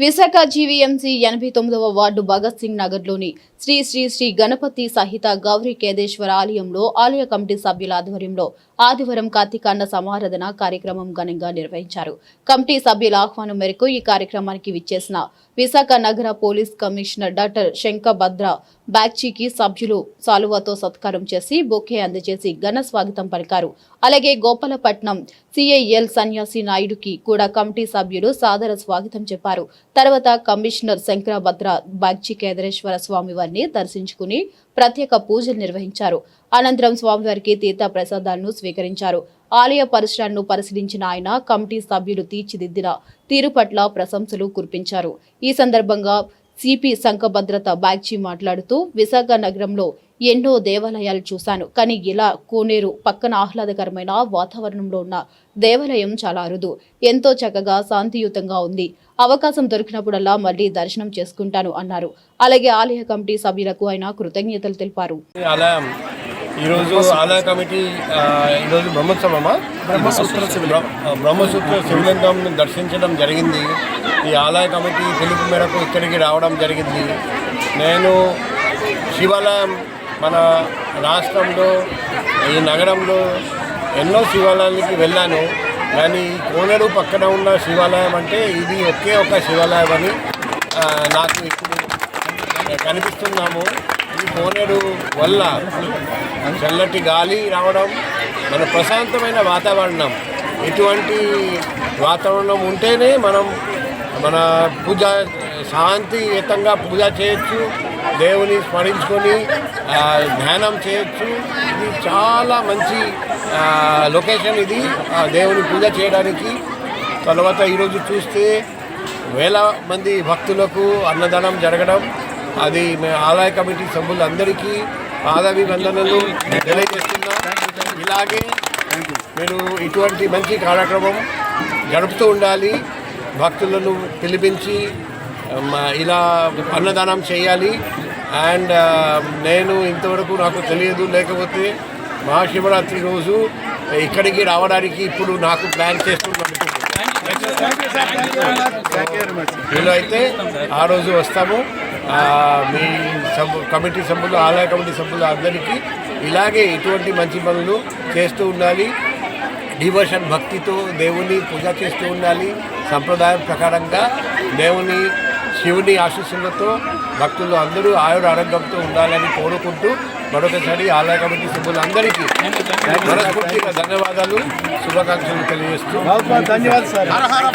Visakha GVMC ఎనభై తొమ్మిదవ ward Bhagat Singh నగర్లోని శ్రీ శ్రీ శ్రీ గణపతి సహిత గౌరీ కేదేశ్వర ఆలయంలో ఆలయ కమిటీ సభ్యుల ఆధ్వర్యంలో ఆదివారం కార్తీకాండ సమారాధన కార్యక్రమం ఘనంగా నిర్వహించారు. కమిటీ సభ్యుల ఆహ్వానం మేరకు ఈ కార్యక్రమానికి విచ్చేసిన విశాఖ నగర పోలీస్ కమిషనర్ డాక్టర్ శంకభద్ర బ్యాక్చీకి సభ్యులు సాలువాతో సత్కారం చేసి బొకే అందజేసి ఘన స్వాగతం పలికారు. అలాగే గోపాలపట్నం సిఐఎల్ సన్యాసి నాయుడుకి కూడా కమిటీ సభ్యులు సాదర స్వాగతం చెప్పారు. తర్వాత కమిషనర్ శంకరభద్ర బాగ్చి కేదరేశ్వర స్వామి స్వామివారిని దర్శించుకుని ప్రత్యేక పూజలు నిర్వహించారు. అనంతరం స్వామివారికి తీర్థ ప్రసాదాలను స్వీకరించారు. ఆలయ పరిసరాలను పరిశీలించిన ఆయన కమిటీ సభ్యులు తీర్చిదిద్దిన తీరు పట్ల ప్రశంసలు కురిపించారు. ఈ సందర్భంగా సిపి సంఘభద్రత బాగ్చి మాట్లాడుతూ విశాఖ నగరంలో ఎన్నో దేవాలయాలు చూశాను. కానీ ఇలా కోనేరు పక్కన ఆహ్లాదకరమైన వాతావరణంలో ఉన్న దేవాలయం చాలా అరుదు. ఎంతో చక్కగా శాంతియుతంగా ఉంది. అవకాశం దొరికినప్పుడల్లా మళ్ళీ దర్శనం చేసుకుంటాను అన్నారు. అలాగే ఆలయ కమిటీ సభ్యులకు ఆయన కృతజ్ఞతలు తెలిపారు. ఆలయం ఈరోజు ఆలయ కమిటీ ఈరోజు బ్రహ్మోత్సవమా? బ్రహ్మసూత్ర బ్రహ్మసూత్ర శివలింగం దర్శించడం జరిగింది. ఈ ఆలయ కమిటీ పిలుపు మేరకు ఇక్కడికి రావడం జరిగింది. నేను శివాలయం మన రాష్ట్రంలో ఈ నగరంలో ఎన్నో శివాలయాలకి వెళ్ళాను. కానీ కోనేరు పక్కన ఉన్న శివాలయం అంటే ఇది ఒకే ఒక శివాలయం అని నాకు ఇప్పుడు కనిపిస్తున్నాము. ఈ కోనేరు వల్ల చల్లటి గాలి రావడం మన ప్రశాంతమైన వాతావరణం. ఇటువంటి వాతావరణం ఉంటేనే మనం మన పూజ శాంతియుతంగా పూజ చేయొచ్చు. దేవుని స్మరించుకొని ధ్యానం చేయొచ్చు. ఇది చాలా మంచి లొకేషన్ ఇది. ఆ, దేవుని పూజ చేయడానికి. తర్వాత ఈరోజు చూస్తే వేల మంది భక్తులకు అన్నదానం జరగడం. అది మేము ఆదాయ కమిటీ సభ్యులందరికీ పాదాభివందనలు తెలియజేస్తున్నాం. ఇలాగే మీరు ఇటువంటి మంచి కార్యక్రమం జరుపుతూ ఉండాలి. భక్తులను పిలిపించి ఇలా అన్నదానం చేయాలి. అండ్ నేను ఇంతవరకు నాకు తెలియదు. లేకపోతే మహాశివరాత్రి రోజు ఇక్కడికి రావడానికి ఇప్పుడు నాకు ప్లాన్ చేస్తున్నాను. అయితే ఆ రోజు వస్తాము. మీ కమిటీ సభ్యులు ఆలయ కమిటీ సభ్యులు అందరికీ ఇలాగే ఇటువంటి మంచి పనులు చేస్తూ ఉండాలి. డివోషన్ భక్తితో దేవుని పూజ చేస్తూ ఉండాలి. సంప్రదాయం ప్రకారంగా దేవుని శివుని ఆశీస్సులతో భక్తులు అందరూ ఆయుర ఆరోగ్యంతో ఉండాలని కోరుకుంటూ మరొకసారి ఆలయ కమిటీ సభ్యులందరికీ మనస్ఫూర్తిగా ధన్యవాదాలు శుభాకాంక్షలు తెలియజేస్తూ